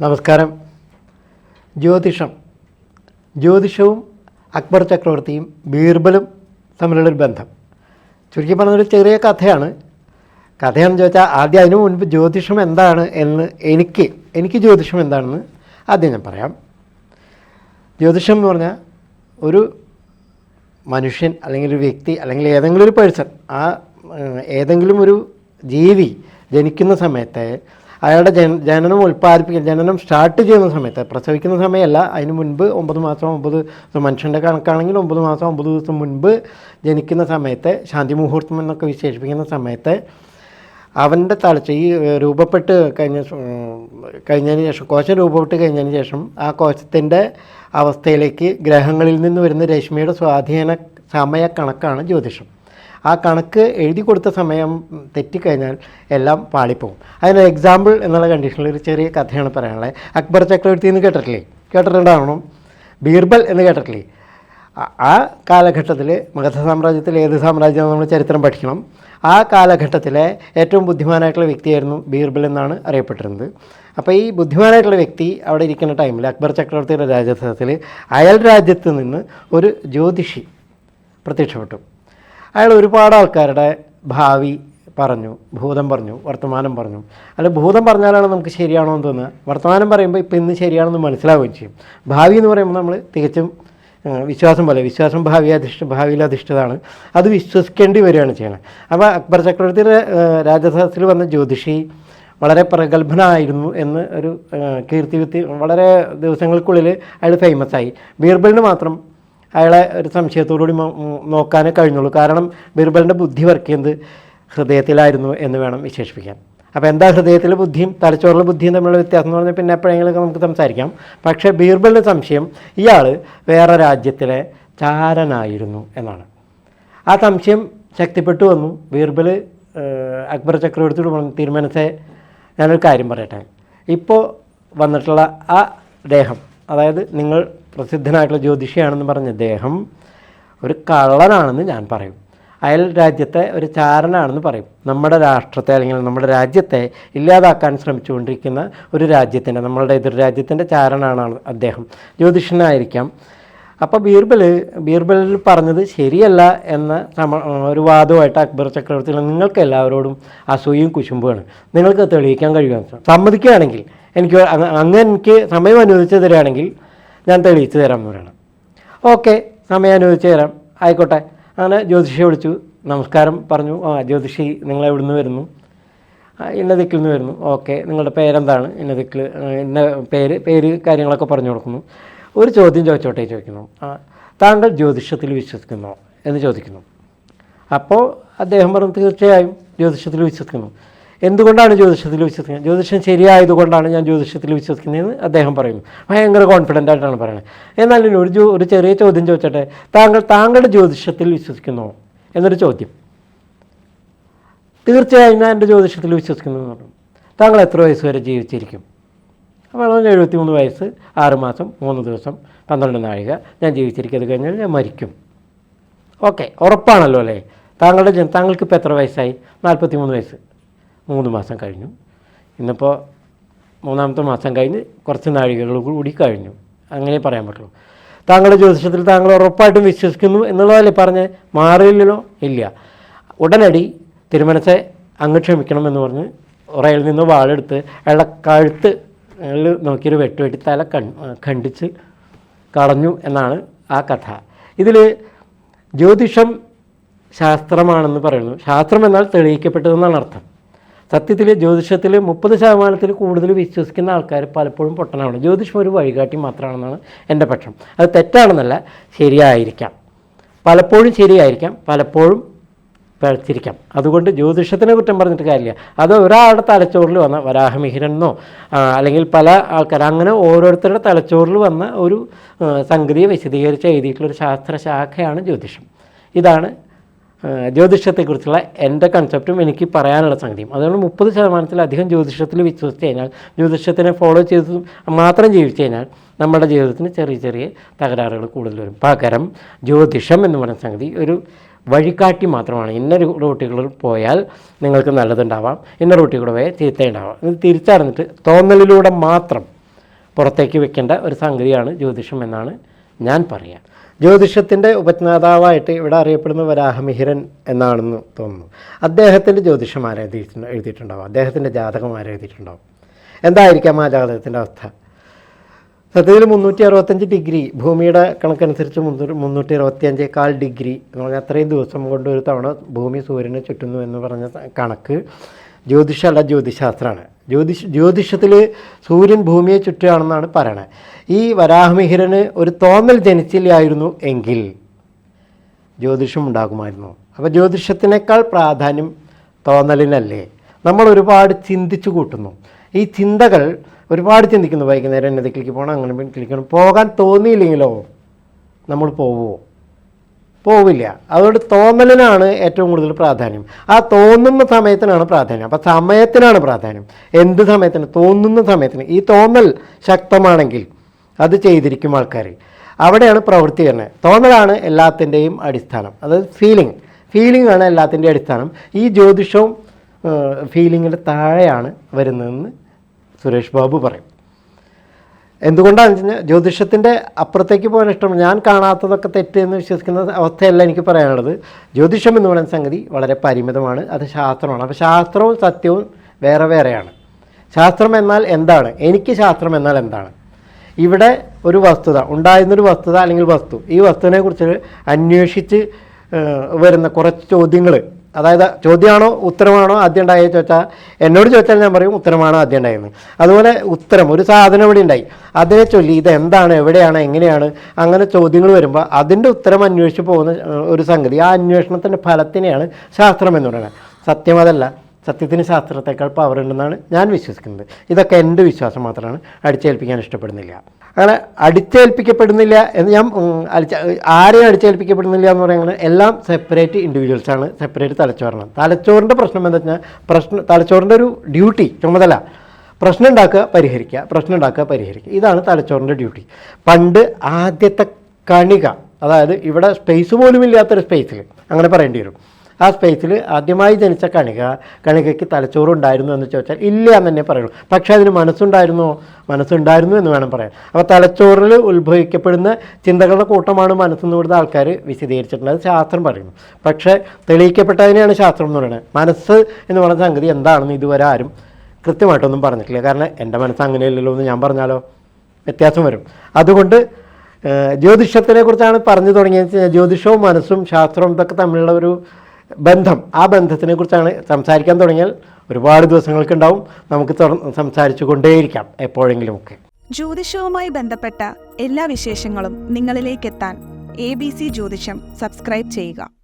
നമസ്കാരം. ജ്യോതിഷം. ജ്യോതിഷവും അക്ബർ ചക്രവർത്തിയും ബീർബലും തമ്മിലുള്ളൊരു ബന്ധം. ചുരുക്കി പറഞ്ഞൊരു ചെറിയ കഥയാണ്. കഥയാണെന്ന് ചോദിച്ചാൽ ആദ്യം അതിനു മുൻപ് ജ്യോതിഷം എന്താണ് എന്ന് എനിക്ക് എനിക്ക് ജ്യോതിഷം എന്താണെന്ന് ആദ്യം ഞാൻ പറയാം. ജ്യോതിഷം എന്ന് പറഞ്ഞാൽ ഒരു മനുഷ്യൻ അല്ലെങ്കിൽ ഒരു വ്യക്തി അല്ലെങ്കിൽ ഏതെങ്കിലും ഒരു പേഴ്സൺ ആ ഏതെങ്കിലും ഒരു ജീവി ജനിക്കുന്ന സമയത്ത് അയാളുടെ ജനനം ഉൽപ്പാദിപ്പിക്കുന്ന ജനനം സ്റ്റാർട്ട് ചെയ്യുന്ന സമയത്ത് പ്രസവിക്കുന്ന സമയമല്ല അതിന് മുൻപ് ഒമ്പത് മാസം ഒമ്പത് മനുഷ്യന്റെ കണക്കാണെങ്കിൽ ഒമ്പത് മാസം ഒമ്പത് ദിവസം മുൻപ് ജനിക്കുന്ന സമയത്ത് ശാന്തി മുഹൂർത്തം എന്നൊക്കെ വിശേഷിപ്പിക്കുന്ന സമയത്ത് അവന്റെ തളച്ച ഈ രൂപപ്പെട്ട് കഴിഞ്ഞ കഴിഞ്ഞതിന് ശേഷം കോശം രൂപപ്പെട്ട് കഴിഞ്ഞതിന് ശേഷം ആ കോശത്തിന്റെ അവസ്ഥയിലേക്ക് ഗ്രഹങ്ങളിൽ നിന്ന് വരുന്ന രശ്മിയുടെ സ്വാധീന സമയ കണക്കാണ് ജ്യോതിഷം. ആ കണക്ക് എഴുതി കൊടുത്ത സമയം തെറ്റിക്കഴിഞ്ഞാൽ എല്ലാം പാളിപ്പോകും. അതിന് എക്സാമ്പിൾ എന്നുള്ള കണ്ടീഷനിൽ ഒരു ചെറിയ കഥയാണ് പറയാനുള്ളത്. അക്ബർ ചക്രവർത്തി എന്ന് കേട്ടിട്ടില്ലേ? കേട്ടിട്ടുണ്ടാവണം? ബീർബൽ എന്ന് കേട്ടിട്ടില്ലേ? ആ- കാലഘട്ടത്തിൽ മഗധ സാമ്രാജ്യത്തിൽ ഏത് സാമ്രാജ്യം നമ്മൾ ചരിത്രം പഠിക്കണം? ആ കാലഘട്ടത്തിലെ ഏറ്റവും ബുദ്ധിമാനായിട്ടുള്ള വ്യക്തിയായിരുന്നു ബീർബൽ എന്നാണ് അറിയപ്പെട്ടിരുന്നത്. അപ്പോൾ ഈ ബുദ്ധിമാനായിട്ടുള്ള വ്യക്തി അവിടെ ഇരിക്കുന്ന ടൈമിൽ അക്ബർ ചക്രവർത്തിയുടെ രാജസ്ഥാനത്തിൽ അയൽ രാജ്യത്ത് നിന്ന് ഒരു ജ്യോതിഷി പ്രത്യക്ഷപ്പെട്ടു. അയാൾ ഒരുപാട് ആൾക്കാരുടെ ഭാവി പറഞ്ഞു ഭൂതം പറഞ്ഞു വർത്തമാനം പറഞ്ഞു. അല്ല ഭൂതം പറഞ്ഞാലാണ് നമുക്ക് ശരിയാണോ എന്ന് തോന്നുക? വർത്തമാനം പറയുമ്പോൾ ഇപ്പം ഇന്ന് ശരിയാണെന്ന് മനസ്സിലാവുകയും ചെയ്യും. ഭാവി എന്ന് പറയുമ്പോൾ നമ്മൾ തികച്ചും വിശ്വാസം പോലെ വിശ്വാസം ഭാവി അധിഷ്ഠ ഭാവിയിൽ അധിഷ്ഠിതമാണ്. അത് വിശ്വസിക്കേണ്ടി വരികയാണ് ചെയ്യുന്നത്. അപ്പോൾ അക്ബർ ചക്രവർത്തിയുടെ രാജസദസ്സിൽ വന്ന ജ്യോതിഷി വളരെ പ്രഗത്ഭനായിരുന്നു എന്ന് ഒരു കീർത്തി വളരെ ദിവസങ്ങൾക്കുള്ളിൽ അയാൾ ഫേമസ് ആയി. ബീർബലിന് മാത്രം അയാളെ ഒരു സംശയത്തോടുകൂടി നോക്കാനേ കഴിഞ്ഞുള്ളൂ. കാരണം ബീർബലിന്റെ ബുദ്ധി വർക്ക് ചെയ്യുന്നത് ഹൃദയത്തിലായിരുന്നു എന്ന് വേണം വിശേഷിപ്പിക്കാൻ. അപ്പോൾ എന്താ ഹൃദയത്തിലെ ബുദ്ധിയും തലച്ചോറിലെ ബുദ്ധിയും തമ്മിലുള്ള വ്യത്യാസം എന്ന് പറഞ്ഞാൽ പിന്നെ എപ്പോഴെങ്കിലും നമുക്ക് സംസാരിക്കാം. പക്ഷേ ബീർബലിന്റെ സംശയം ഇയാൾ വേറെ രാജ്യത്തിലെ ചാരനായിരുന്നു എന്നാണ്. ആ സംശയം ശക്തിപ്പെട്ടു വന്നു. ബീർബൽ അക്ബർ ചക്രവർത്തിയോട് പറഞ്ഞു തീരുമാനിച്ചേ ഞാനൊരു കാര്യം പറയട്ടെ. ഇപ്പോൾ വന്നിട്ടുള്ള ആ ദേഹം അതായത് നിങ്ങൾ പ്രസിദ്ധനായിട്ടുള്ള ജ്യോതിഷിയാണെന്ന് പറഞ്ഞ അദ്ദേഹം ഒരു കള്ളനാണെന്ന് ഞാൻ പറയും. അയൽ രാജ്യത്തെ ഒരു ചാരനാണെന്ന് പറയും. നമ്മുടെ രാഷ്ട്രത്തെ അല്ലെങ്കിൽ നമ്മുടെ രാജ്യത്തെ ഇല്ലാതാക്കാൻ ശ്രമിച്ചുകൊണ്ടിരിക്കുന്ന ഒരു രാജ്യത്തിന്റെ നമ്മളുടെ എതിർ രാജ്യത്തിന്റെ ചാരനാണ് അദ്ദേഹം. ജ്യോതിഷനായിരിക്കാം. അപ്പോൾ ബീർബൽ ബീർബലിൽ പറഞ്ഞത് ശരിയല്ല എന്ന സമ ഒരു വാദമായിട്ട് അക്ബർ ചക്രവർത്തി നിങ്ങൾക്ക് എല്ലാവരോടും അസൂയും കുശുമ്പുമാണ്. നിങ്ങൾക്ക് തെളിയിക്കാൻ കഴിയുമെന്ന് സമ്മതിക്കുകയാണെങ്കിൽ എനിക്ക് അങ്ങ് എനിക്ക് സമയം അനുവദിച്ച് തരികയാണെങ്കിൽ ഞാൻ തെളിയിച്ച് തരാൻ പറയണം. ഓക്കെ സമയം അനുവദിച്ച് തരാം. ആയിക്കോട്ടെ. അങ്ങനെ ജ്യോതിഷിയെ വിളിച്ചു. നമസ്കാരം പറഞ്ഞു. ആ ജ്യോതിഷി നിങ്ങൾ എവിടുന്ന് വരുന്നു? ആ, ഇന്ന ദിക്കിൽ നിന്ന് വരുന്നു. ഓക്കെ നിങ്ങളുടെ പേരെന്താണ്? ഇന്ന ദിക്കിൽ ഇന്ന പേര് പേര് കാര്യങ്ങളൊക്കെ പറഞ്ഞു കൊടുക്കുന്നു. ഒരു ചോദ്യം ചോദിച്ചോട്ടെ ചോദിക്കുന്നു. താങ്കൾ ജ്യോതിഷത്തിൽ വിശ്വസിക്കുന്നു എന്ന് ചോദിക്കുന്നു. അപ്പോൾ അദ്ദേഹം പറഞ്ഞു തീർച്ചയായും ജ്യോതിഷത്തിൽ വിശ്വസിക്കുന്നു. എന്തുകൊണ്ടാണ് ജ്യോതിഷത്തിൽ വിശ്വസിക്കുന്നത്? ജ്യോതിഷം ശരിയായതുകൊണ്ടാണ് ഞാൻ ജ്യോതിഷത്തിൽ വിശ്വസിക്കുന്നതെന്ന് അദ്ദേഹം പറയുന്നു. ഭയങ്കര കോൺഫിഡന്റ് ആയിട്ടാണ് പറയുന്നത്. എന്നാലും ഒരു ഒരു ചെറിയ ചോദ്യം ചോദിച്ചട്ടെ. താങ്കൾ താങ്കളുടെ ജ്യോതിഷത്തിൽ വിശ്വസിക്കുന്നു? എന്നൊരു ചോദ്യം. തീർച്ചയായും ഞാൻ എന്റെ ജ്യോതിഷത്തിൽ വിശ്വസിക്കുന്നു എന്ന് പറഞ്ഞു. താങ്കൾ എത്ര വയസ്സ് വരെ ജീവിച്ചിരിക്കും? അപ്പോൾ എഴുപത്തി മൂന്ന് വയസ്സ് ആറ് മാസം മൂന്ന് ദിവസം പന്ത്രണ്ട് നാഴിക. ഞാൻ ജീവിച്ചിരിക്കും അത് കഴിഞ്ഞാൽ ഞാൻ മരിക്കും. ഓക്കെ ഉറപ്പാണല്ലോ അല്ലേ? താങ്കളുടെ താങ്കൾക്ക് ഇപ്പോൾ എത്ര വയസ്സായി? നാൽപ്പത്തി മൂന്ന് വയസ്സ്. മൂന്ന് മാസം കഴിഞ്ഞു. ഇന്നിപ്പോൾ മൂന്നാമത്തെ മാസം കഴിഞ്ഞ് കുറച്ച് നാഴികകൾ കൂടി കഴിഞ്ഞു. അങ്ങനെ പറയാൻ പറ്റുള്ളൂ. താങ്കളുടെ ജ്യോതിഷത്തിൽ താങ്കൾ ഉറപ്പായിട്ടും വിശ്വസിക്കുന്നു എന്നുള്ളതല്ലേ പറഞ്ഞ് മാറിയില്ലല്ലോ ഇല്ല. ഉടനടി തിരുമനസെ അങ്ങ് ക്ഷമിക്കണമെന്ന് പറഞ്ഞ് ഉറയിൽ നിന്ന് വാളെടുത്ത് അയാളുടെ കഴുത്ത് അയാൾ നോക്കിയൊരു വെട്ടുവെട്ടി തല കൺ ഖണ്ഡിച്ച് കളഞ്ഞു എന്നാണ് ആ കഥ. ഇതിൽ ജ്യോതിഷം ശാസ്ത്രമാണെന്ന് പറയുന്നു. ശാസ്ത്രം എന്നാൽ തെളിയിക്കപ്പെട്ടതെന്നാണ് അർത്ഥം. സത്യത്തിൽ ജ്യോതിഷത്തിൽ മുപ്പത് ശതമാനത്തിൽ കൂടുതൽ വിശ്വസിക്കുന്ന ആൾക്കാർ പലപ്പോഴും പൊട്ടനാണ്. ജ്യോതിഷം ഒരു വഴികാട്ടി മാത്രമാണെന്നാണ് എന്റെ പക്ഷം. അത് തെറ്റാണെന്നല്ല ശരിയായിരിക്കാം. പലപ്പോഴും ശരിയായിരിക്കാം പലപ്പോഴും പഴച്ചിരിക്കാം. അതുകൊണ്ട് ജ്യോതിഷത്തിനെ കുറ്റം പറഞ്ഞിട്ട് കാര്യമില്ല. അത് ഒരാളുടെ തലച്ചോറിൽ വന്ന വരാഹമിഹിരനെന്നോ അല്ലെങ്കിൽ പല ആൾക്കാർ അങ്ങനെ ഓരോരുത്തരുടെ തലച്ചോറിൽ വന്ന ഒരു സംഗതിയെ വിശദീകരിച്ച് എഴുതിയിട്ടുള്ള ഒരു ശാസ്ത്രശാഖയാണ് ജ്യോതിഷം. ഇതാണ് ജ്യോതിഷത്തെക്കുറിച്ചുള്ള എന്റെ കൺസെപ്റ്റും എനിക്ക് പറയാനുള്ള സംഗതിയും. അതുകൊണ്ട് മുപ്പത് ശതമാനത്തിലധികം ജ്യോതിഷത്തിൽ വിശ്വസിച്ച് കഴിഞ്ഞാൽ ജ്യോതിഷത്തിനെ ഫോളോ ചെയ്ത് മാത്രം ജീവിച്ചു കഴിഞ്ഞാൽ നമ്മുടെ ജീവിതത്തിന് ചെറിയ ചെറിയ തകരാറുകൾ കൂടുതൽ വരും. പകരം ജ്യോതിഷം എന്ന് പറയുന്ന സംഗതി ഒരു വഴികാട്ടി മാത്രമാണ്. ഇന്ന റൂട്ടുകളിൽ പോയാൽ നിങ്ങൾക്ക് നല്ലതുണ്ടാവാം. ഇന്ന റൂട്ടിൽ പോയാൽ ചീത്തയുണ്ടാവാം. ഇത് തിരിച്ചറിഞ്ഞിട്ട് തോന്നലിലൂടെ മാത്രം പുറത്തേക്ക് വെക്കേണ്ട ഒരു സംഗതിയാണ് ജ്യോതിഷം എന്നാണ് ഞാൻ പറയുക ജ്യോതിഷത്തിന്റെ ഉപജ്ഞാതാവായിട്ട് ഇവിടെ അറിയപ്പെടുന്ന വരാഹമിഹിരൻ എന്നാണെന്ന് തോന്നുന്നു. അദ്ദേഹത്തിന്റെ ജ്യോതിഷം ആരെഴുതിയിട്ടുണ്ട് എഴുതിയിട്ടുണ്ടാവും. അദ്ദേഹത്തിന്റെ ജാതകം ആരെഴുതിയിട്ടുണ്ടാവും എന്തായിരിക്കാം ആ ജാതകത്തിന്റെ അവസ്ഥ? സത്യത്തിൽ മുന്നൂറ്റി അറുപത്തഞ്ച് ഡിഗ്രി ഭൂമിയുടെ കണക്കനുസരിച്ച് മുന്നൂറ്റി മുന്നൂറ്റി അറുപത്തിയഞ്ചേക്കാൾ ഡിഗ്രി എന്ന് പറഞ്ഞാൽ അത്രയും ദിവസം കൊണ്ട് ഒരു തവണ ഭൂമി സൂര്യനെ ചുറ്റുന്നു എന്ന് പറഞ്ഞ കണക്ക് ജ്യോതിഷമല്ല ജ്യോതിശാസ്ത്രമാണ് ജ്യോതിഷ ജ്യോതിഷത്തിൽ സൂര്യൻ ഭൂമിയെ ചുറ്റുകയാണെന്നാണ് പറയണത് ഈ വരാഹമിഹിരന് ഒരു തോന്നൽ ജനിച്ചില്ലായിരുന്നു എങ്കിൽ ജ്യോതിഷം ഉണ്ടാകുമായിരുന്നു അപ്പോൾ ജ്യോതിഷത്തിനേക്കാൾ പ്രാധാന്യം തോന്നലിനല്ലേ? നമ്മൾ ഒരുപാട് ചിന്തിച്ചു കൂട്ടുന്നു. ഈ ചിന്തകൾ ഒരുപാട് ചിന്തിക്കുന്നു. വൈകുന്നേരം എന്നതിലേക്ക് പോകണം അങ്ങനെ ക്ലിക്കണം പോകാൻ തോന്നിയില്ലെങ്കിലോ നമ്മൾ പോവുമോ പോവില്ല. അതുകൊണ്ട് തോന്നലിനാണ് ഏറ്റവും കൂടുതൽ പ്രാധാന്യം. ആ തോന്നുന്ന സമയത്തിനാണ് പ്രാധാന്യം. അപ്പോൾ സമയത്തിനാണ് പ്രാധാന്യം. എന്ത് സമയത്തിന്? തോന്നുന്ന സമയത്തിന്. ഈ തോന്നൽ ശക്തമാണെങ്കിൽ അത് ചെയ്തിരിക്കും ആൾക്കാർ അവിടെയാണ് പ്രവൃത്തി തന്നെ തോന്നലാണ് എല്ലാത്തിന്റെയും അടിസ്ഥാനം. അതായത് ഫീലിംഗ് ഫീലിംഗ് ആണ് എല്ലാത്തിന്റെയും അടിസ്ഥാനം. ഈ ജ്യോതിഷവും ഫീലിങ്ങിന്റെ താഴെയാണ് വരുന്നതെന്ന് സുരേഷ് ബാബു പറയും. എന്തുകൊണ്ടാണെന്ന് വെച്ചാൽ ജ്യോതിഷത്തിന്റെ അപ്പുറത്തേക്ക് പോകാൻ ഇഷ്ടമാണ്. ഞാൻ കാണാത്തതൊക്കെ തെറ്റ് എന്ന് വിശ്വസിക്കുന്ന അവസ്ഥയല്ല എനിക്ക് പറയാനുള്ളത്. ജ്യോതിഷം എന്ന് പറയുന്ന സംഗതി വളരെ പരിമിതമാണ്. അത് ശാസ്ത്രമാണ്. അപ്പോൾ ശാസ്ത്രവും സത്യവും വേറെ വേറെയാണ്. ശാസ്ത്രം എന്നാൽ എന്താണ്? എനിക്ക് ശാസ്ത്രം എന്നാൽ എന്താണ്? ഇവിടെ ഒരു വസ്തുത ഉണ്ടായിരുന്നൊരു വസ്തുത അല്ലെങ്കിൽ വസ്തു. ഈ വസ്തുവിനെ കുറിച്ച് അന്വേഷിച്ച് വരുന്ന കുറച്ച് ചോദ്യങ്ങൾ അതായത് ചോദ്യമാണോ ഉത്തരമാണോ ആദ്യം ഉണ്ടായത് ചോദിച്ചാൽ എന്നോട് ചോദിച്ചാൽ ഞാൻ പറയും ഉത്തരമാണോ ആദ്യം ഉണ്ടായെന്ന് അതുപോലെ ഉത്തരം ഒരു സാധനം ഇവിടെ ഉണ്ടായി. അതിനെ ചൊല്ലി ഇത് എന്താണ് എവിടെയാണ് എങ്ങനെയാണ് അങ്ങനെ ചോദ്യങ്ങൾ വരുമ്പോൾ അതിന്റെ ഉത്തരം അന്വേഷിച്ച് പോകുന്ന ഒരു സംഗതി. ആ അന്വേഷണത്തിന്റെ ഫലത്തിനെയാണ് ശാസ്ത്രം എന്ന് പറയുന്നത്. സത്യം അതല്ല. സത്യത്തിന് ശാസ്ത്രത്തെക്കാൾ പവർ ഉണ്ടെന്നാണ് ഞാൻ വിശ്വസിക്കുന്നത്. ഇതൊക്കെ എന്റെ വിശ്വാസം മാത്രമാണ്. അടിച്ചേൽപ്പിക്കാൻ ഇഷ്ടപ്പെടുന്നില്ല. അങ്ങനെ അടിച്ചേൽപ്പിക്കപ്പെടുന്നില്ല എന്ന് ഞാൻ അടിച്ച ആരെയും അടിച്ചേൽപ്പിക്കപ്പെടുന്നില്ല എന്ന് പറയുന്നത് എല്ലാം സെപ്പറേറ്റ് ഇൻഡിവിജ്വൽസാണ് സെപ്പറേറ്റ് തലച്ചോറാണ്. തലച്ചോറിന്റെ പ്രശ്നം എന്താ വെച്ചാൽ പ്രശ്നം തലച്ചോറിന്റെ ഒരു ഡ്യൂട്ടി ചുമതല. പ്രശ്നം ഉണ്ടാക്കുക പരിഹരിക്കുക. പ്രശ്നം ഉണ്ടാക്കുക പരിഹരിക്കുക. ഇതാണ് തലച്ചോറിന്റെ ഡ്യൂട്ടി പണ്ട് ആദ്യത്തെ കണിക അതായത് ഇവിടെ സ്പേസ് പോലും ഇല്ലാത്തൊരു സ്പേസിൽ അങ്ങനെ പറയേണ്ടി വരും. ആ സ്പേസിൽ ആദ്യമായി ജനിച്ച കണിക കണികയ്ക്ക് തലച്ചോറുണ്ടായിരുന്നു എന്ന് ചോദിച്ചാൽ ഇല്ല എന്ന് തന്നെ പറയുള്ളൂ. പക്ഷേ അതിന് മനസ്സുണ്ടായിരുന്നോ? മനസ്സുണ്ടായിരുന്നു എന്ന് വേണം പറയാൻ. അപ്പോൾ തലച്ചോറിൽ ഉത്ഭവിക്കപ്പെടുന്ന ചിന്തകളുടെ കൂട്ടമാണ് മനസ്സെന്ന് ഇവിടുത്തെ ആൾക്കാർ വിശദീകരിച്ചിട്ടുള്ളത് ശാസ്ത്രം പറയുന്നു. പക്ഷേ തെളിയിക്കപ്പെട്ടതിനെയാണ് ശാസ്ത്രം എന്ന് പറയുന്നത്. മനസ്സ് എന്ന് പറയുന്ന സംഗതി എന്താണെന്ന് ഇതുവരെ ആരും കൃത്യമായിട്ടൊന്നും പറഞ്ഞിട്ടില്ല. കാരണം എന്റെ മനസ്സ് അങ്ങനെയല്ലല്ലോ എന്ന് ഞാൻ പറഞ്ഞാലോ? വ്യത്യാസം വരും. അതുകൊണ്ട് ജ്യോതിഷത്തിനെ കുറിച്ചാണ് പറഞ്ഞു തുടങ്ങിയത്. ജ്യോതിഷവും മനസ്സും ശാസ്ത്രവും ഇതൊക്കെ തമ്മിലുള്ള ഒരു ബന്ധം. ആ ബന്ധത്തിനെ കുറിച്ചാണ് സംസാരിക്കാൻ തുടങ്ങിയാൽ ഒരുപാട് ദിവസങ്ങൾക്കുണ്ടാവും നമുക്ക് സംസാരിച്ചു കൊണ്ടേയിരിക്കാം എപ്പോഴെങ്കിലും ഒക്കെ ജ്യോതിഷവുമായി ബന്ധപ്പെട്ട എല്ലാ വിശേഷങ്ങളും നിങ്ങളിലേക്കെത്താൻ എ ബി സി ജ്യോതിഷം സബ്സ്ക്രൈബ് ചെയ്യുക.